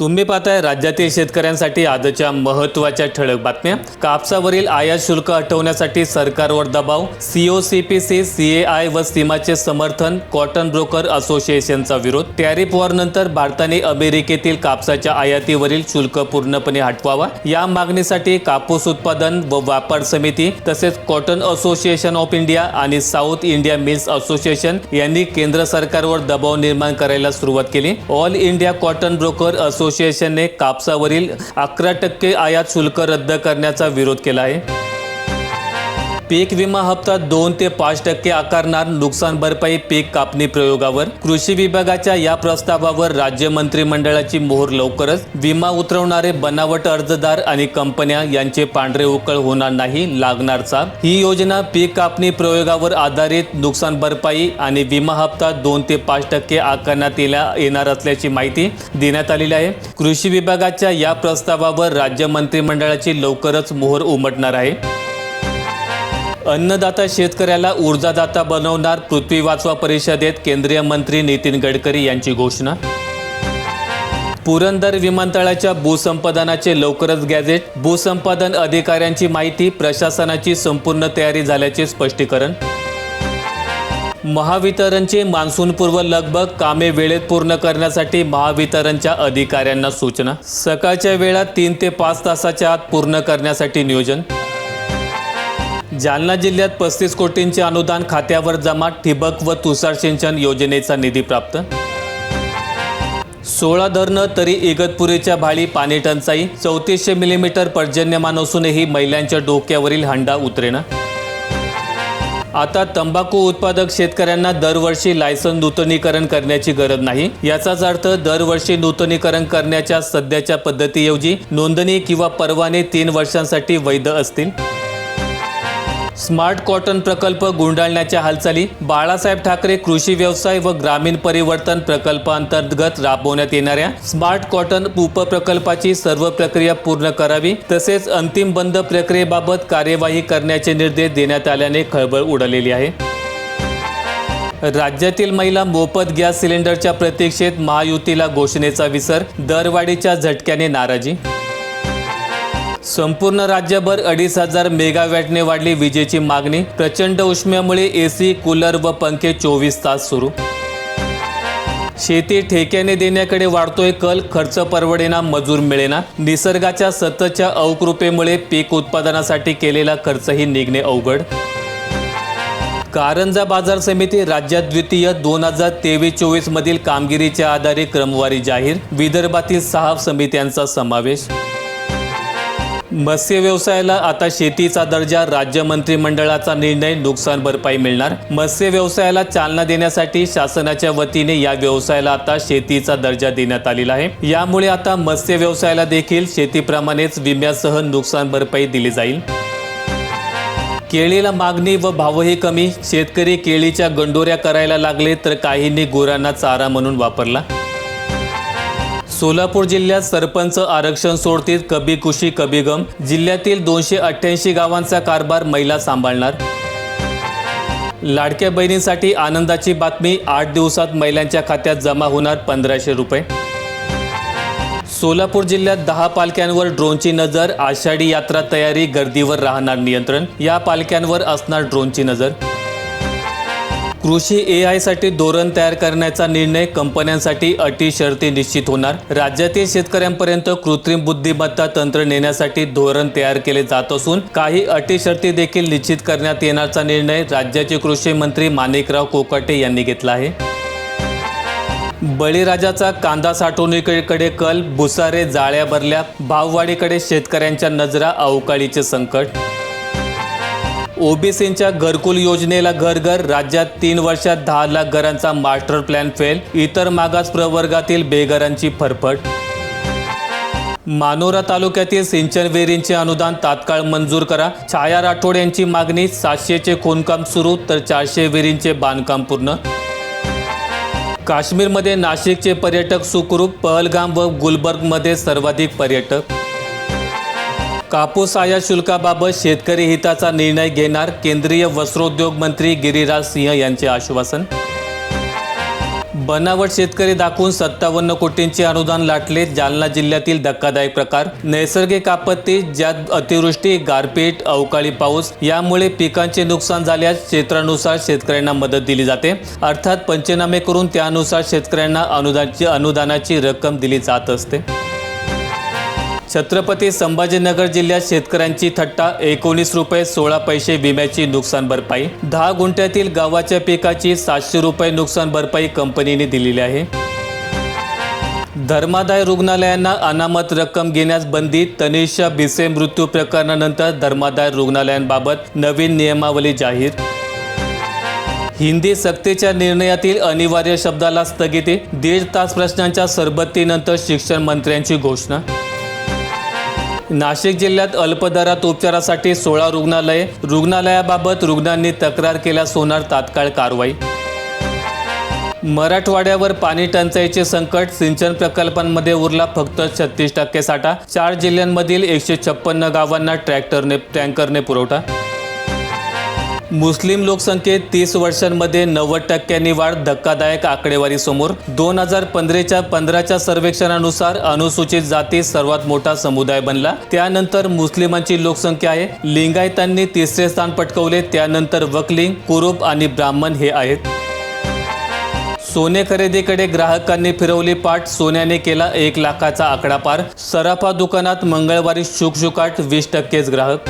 तुम्ही पाहताय राज्यातील शेतकऱ्यांसाठी आजच्या महत्त्वाच्या ठळक बातम्या. कापसावरील आयात शुल्क हटवण्यासाठी सरकारवर दबाव. सीओसीपीसी सीएआय व सीमाचे समर्थन कॉटन ब्रोकर असोसिएशनचा विरोध. टॅरिफ वॉर नंतर भारताने अमेरिकेतील कापसाच्या आयातीवरील शुल्क पूर्णपणे हटवावा. या मागणीसाठी कापूस उत्पादन व व्यापार समिती तसेच कॉटन असोसिएशन ऑफ इंडिया आणि साऊथ इंडिया मिल्स असोसिएशन यांनी केंद्र सरकारवर दबाव निर्माण करायला सुरुवात केली. ऑल इंडिया कॉटन ब्रोकर असो असोसिएशनने कापसावरील अकरा टक्के आयात शुल्क रद्द करण्याचा विरोध केला आहे. पीक विमा हप्ता दोन ते पाच टक्के आकारणार नुकसान भरपाई पीक कापणी प्रयोगावर. कृषी विभागाच्या या प्रस्तावावर राज्य मंत्रिमंडळाची मोहर लवकरच. विमा उतरवणारे बनावट अर्जदार आणि कंपन्या यांचे पांढरे उकळ होणार नाही लागणारचा. ही योजना पीक कापणी प्रयोगावर आधारित नुकसान भरपाई आणि विमा हप्ता दोन ते पाच टक्के आकारण्यात येणार असल्याची माहिती देण्यात आलेली आहे. कृषी विभागाच्या या प्रस्तावावर राज्य मंत्रिमंडळाची लवकरच मोहर उमटणार आहे. अन्नदाता शेतकऱ्याला ऊर्जादाता बनवणार पृथ्वी वाचवा परिषदेत केंद्रीय मंत्री नितीन गडकरी यांची घोषणा. पुरंदर विमानतळाच्या भूसंपादनाचे लवकरच गॅझेट भूसंपादन अधिकाऱ्यांची माहिती प्रशासनाची संपूर्ण तयारी झाल्याचे स्पष्टीकरण. महावितरणचे मान्सूनपूर्व लगबग कामे वेळेत पूर्ण करण्यासाठी महावितरणच्या अधिकाऱ्यांना सूचना. सकाळच्या वेळात तीन ते पाच तासाच्या आत पूर्ण करण्यासाठी नियोजन. जालना जिल्ह्यात पस्तीस कोटींचे अनुदान खात्यावर जमा ठिबक व तुषार सिंचन योजनेचा निधी प्राप्त. सोळा धरणं तरी इगतपुरीच्या भाळी पाणी टंचाई चौतीसशे मिलीमीटर पर्जन्यमान असूनही महिलांच्या डोक्यावरील हंडा उतरेना. आता तंबाखू उत्पादक शेतकऱ्यांना दरवर्षी लायसन नूतनीकरण करण्याची गरज नाही. याचाच अर्थ दरवर्षी नूतनीकरण करण्याच्या सध्याच्या पद्धतीऐवजी नोंदणी किंवा परवाने तीन वर्षांसाठी वैध असतील. स्मार्ट कॉटन प्रकल्प गुंडाळण्याच्या हालचाली बाळासाहेब ठाकरे कृषी व्यवसाय व ग्रामीण परिवर्तन प्रकल्पांतर्गत राबवण्यात येणाऱ्या स्मार्ट कॉटन उपप्रकल्पाची सर्व प्रक्रिया पूर्ण करावी तसेच अंतिम बंद प्रक्रियेबाबत कार्यवाही करण्याचे निर्देश देण्यात आल्याने खळबळ उडालेली आहे. राज्यातील महिला मोफत गॅस सिलेंडरच्या प्रतीक्षेत महायुतीला घोषणेचा विसर दरवाढीच्या झटक्याने नाराजी संपूर्ण राज्यभर अडीच हजार मेगावॅटने वाढली विजेची मागणी. प्रचंड उष्म्यामुळे एसी कूलर व पंखे चोवीस तास सुरू. शेती ठेक्याने देण्याकडे वाढतोय कल खर्च परवडेना मजूर मिळेना. निसर्गाच्या सततच्या अवकृपेमुळे पीक उत्पादनासाठी केलेला खर्चही निघणे अवघड. कारंजा बाजार समिती राज्यात द्वितीय दोन हजार तेवीस चोवीस मधील कामगिरीच्या आधारे क्रमवारी जाहीर. विदर्भातील सहा समित्यांचा समावेश. मत्स्य व्यवसायाला आता शेतीचा दर्जा राज्य मंत्रिमंडळाचा निर्णय नुकसान भरपाई मिळणार. मत्स्य व्यवसायाला चालना देण्यासाठी शासनाच्या वतीने या व्यवसायाला आता शेतीचा दर्जा देण्यात आलेला आहे. यामुळे आता मत्स्य व्यवसायाला देखील शेतीप्रमाणेच विम्यासह नुकसान भरपाई दिली जाईल. केळीला मागणी व भावही कमी. शेतकरी केळीच्या गंडोऱ्या करायला लागले तर काहींनी गुरांना चारा म्हणून वापरला. सोलापूर जिल्ह्यात सरपंच आरक्षण सोडतील कभी खुशी कभी गम. जिल्ह्यातील दोनशे अठ्ठ्याऐंशी गावांचा कारभार महिला सांभाळणार. लाडक्या बहिणींसाठी आनंदाची बातमी आठ दिवसात महिलांच्या खात्यात जमा होणार पंधराशे रुपये. सोलापूर जिल्ह्यात दहा पालख्यांवर ड्रोनची नजर आषाढी यात्रा तयारी गर्दीवर राहणार नियंत्रण. या पालख्यांवर असणार ड्रोनची नजर. कृषी ए आयसाठी धोरण तयार करण्याचा निर्णय कंपन्यांसाठी अटी शर्ती निश्चित होणार. राज्यातील शेतकऱ्यांपर्यंत कृत्रिम बुद्धिमत्ता तंत्र नेण्यासाठी धोरण तयार केले जात असून काही अटी शर्ती देखील निश्चित करण्यात येणारचा निर्णय राज्याचे कृषी मंत्री माणिकराव कोकाटे यांनी घेतला आहे. बळीराजाचा कांदा साठवणुकीकडे कल भुसारे जाळ्या भरल्या भाववाढीकडे शेतकऱ्यांच्या नजरा अवकाळीचे संकट ओबीसींच्या घरकुल योजनेला घर घर राज्यात तीन वर्षात दहा लाख घरांचा मास्टर प्लॅन फेल इतर मागास प्रवर्गातील बेघरांची फरफट. मानोरा तालुक्यातील सिंचन विहिरींचे अनुदान तात्काळ मंजूर करा. छाया राठोड यांची मागणी सातशेचे खोनकाम सुरू तर चारशे विहिरींचे बांधकाम पूर्ण. काश्मीरमध्ये नाशिकचे पर्यटक सुखरूप पहलगाम व गुलबर्गमध्ये सर्वाधिक पर्यटक. कापूस आयात शुल्काबाबत शेतकरी हिताचा निर्णय घेणार केंद्रीय वस्त्रोद्योग मंत्री गिरिराज सिंह यांचे आश्वासन. बनावट शेतकरी दाखवून सत्तावन्न कोटींचे अनुदान लाटले जालना जिल्ह्यातील धक्कादायक प्रकार. नैसर्गिक आपत्ती ज्यात अतिवृष्टी गारपीट अवकाळी पाऊस यामुळे पिकांचे नुकसान झाल्यास क्षेत्रानुसार शेतकऱ्यांना मदत दिली जाते. अर्थात पंचनामे करून त्यानुसार शेतकऱ्यांना अनुदानाची अनुदानाची रक्कम दिली जात असते. छत्रपती संभाजीनगर जिल्ह्यात शेतकऱ्यांची थट्टा एकोणीस रुपये सोळा पैसे विम्याची नुकसान भरपाई. दहा गुंठ्यातील गावाच्या पिकाची सातशे रुपये नुकसान भरपाई कंपनीने दिलेली आहे. धर्मादाय रुग्णालयांना अनामत रक्कम घेण्यास बंदी तनिषा भिसे मृत्यू प्रकरणानंतर धर्मादाय रुग्णालयांबाबत नवीन नियमावली जाहीर. हिंदी सक्तीच्या निर्णयातील अनिवार्य शब्दाला स्थगिती दीड तास प्रश्नांच्या सरबत्तीनंतर शिक्षण मंत्र्यांची घोषणा. नाशिक जिल्ह्यात अल्पदरात उपचारासाठी सोळा रुग्णालय रुग्णालयाबाबत रुग्णांनी तक्रार केल्यास होणार तात्काळ कारवाई. मराठवाड्यावर पाणी टंचाईचे संकट सिंचन प्रकल्पांमध्ये उरला फक्त छत्तीस टक्के साठा चार जिल्ह्यांमधील एकशे छप्पन्न गावांना ट्रॅक्टरने टँकरने पुरवठा मुस्लिम लोकसंख्येत तीस वर्षांमध्ये नव्वद टक्क्यांनी वाढ धक्कादायक आकडेवारी समोर दोन हजार पंधराच्या पंधराच्या सर्वेक्षणानुसार अनुसूचित जाती सर्वात मोठा समुदाय बनला. त्यानंतर मुस्लिमांची लोकसंख्या आहे. लिंगायतांनी तिसरे स्थान पटकवले. त्यानंतर वकलिंग कुरुब आणि ब्राह्मण हे आहेत. सोने खरेदीकडे ग्राहकांनी फिरवली पाठ. सोन्याने केला एक लाखाचा आकडा पार. सराफा दुकानात मंगळवारी शुकशुकाट वीस टक्केच ग्राहक.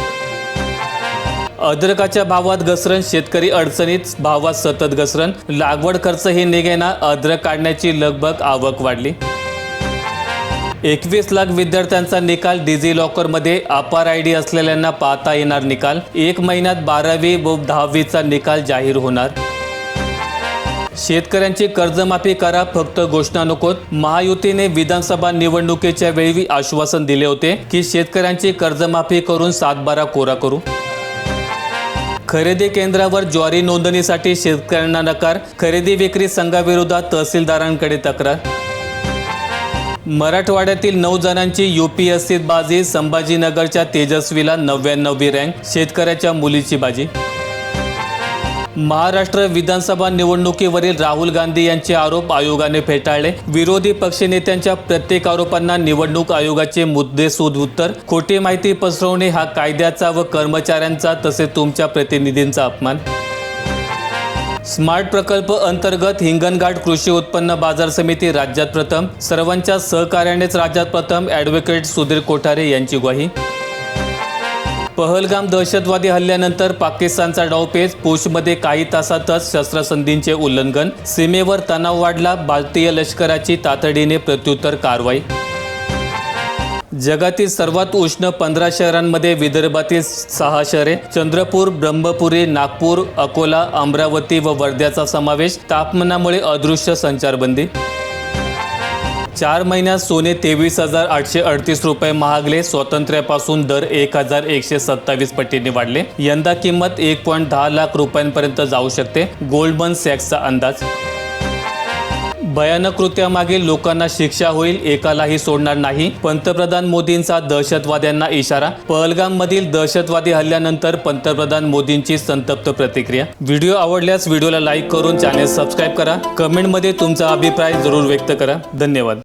अद्रकाच्या भावात घसरण शेतकरी अडचणीत भावात सतत घसरण. लागवड खर्च हे निघेना अद्रक काढण्याची लगभग आवक वाढली. एकवीस लाख विद्यार्थ्यांचा निकाल डिझी लॉकरमध्ये अपार आय डी असलेल्यांना पाहता येणार निकाल. एक महिन्यात बारावी व दहावीचा निकाल जाहीर होणार. शेतकऱ्यांची कर्जमाफी करा फक्त घोषणा नकोत. महायुतीने विधानसभा निवडणुकीच्या वेळी आश्वासन दिले होते की शेतकऱ्यांची कर्जमाफी करून सातबारा कोरा करू. खरेदी केंद्रावर ज्वारी नोंदणीसाठी शेतकऱ्यांना नकार खरेदी विक्री संघाविरोधात तहसीलदारांकडे तक्रार. मराठवाड्यातील नऊ जणांची युपीएससीत बाजी संभाजीनगरच्या तेजस्वीला नव्याण्णवी रँक शेतकऱ्याच्या मुलीची बाजी. महाराष्ट्र विधानसभा निवडणुकीवरील राहुल गांधी यांचे आरोप आयोगाने फेटाळले. विरोधी पक्षनेत्यांच्या प्रत्येक आरोपांना निवडणूक आयोगाचे मुद्देसूद उत्तर खोटी माहिती पसरवणे हा कायद्याचा व कर्मचाऱ्यांचा तसेच तुमच्या प्रतिनिधींचा अपमान. स्मार्ट प्रकल्प अंतर्गत हिंगणघाट कृषी उत्पन्न बाजार समिती राज्यात प्रथम सर्वांच्या सहकार्यानेच राज्यात प्रथम ॲडव्होकेट सुधीर कोठारे यांची ग्वाही. पहलगाम दहशतवादी हल्ल्यानंतर पाकिस्तानचा डावपेच पूछमध्ये काही तासातच शस्त्रसंधींचे उल्लंघन सीमेवर तणाव वाढला भारतीय लष्कराची तातडीने प्रत्युत्तर कारवाई. जगातील सर्वात उष्ण पंधरा शहरांमध्ये विदर्भातील सहा शहरे चंद्रपूर ब्रह्मपुरी नागपूर अकोला अमरावती व वर्ध्याचा समावेश तापमानामुळे अदृश्य संचारबंदी. चार महिन्यात सोने तेवीस हजार आठशे अडतीस रुपये महागले. स्वातंत्र्यापासून दर एक हजार एकशे सत्तावीस पटींनी वाढले. यंदा किंमत एक पॉईंट दहा लाख रुपयांपर्यंत जाऊ शकते. गोल्डमन सॅक्सचा अंदाज. भयानक कृत्यामागील लोकांना शिक्षा होईल एकालाही सोडणार नाही. पंतप्रधान मोदींचा दहशतवाद्यांना इशारा. पहलगाम मधील दहशतवादी हल्ल्यानंतर पंतप्रधान मोदींची संतप्त प्रतिक्रिया. व्हिडिओ आवडल्यास व्हिडिओला लाईक करून चॅनेल सबस्क्राईब करा. कमेंटमध्ये तुमचा अभिप्राय जरूर व्यक्त करा. धन्यवाद.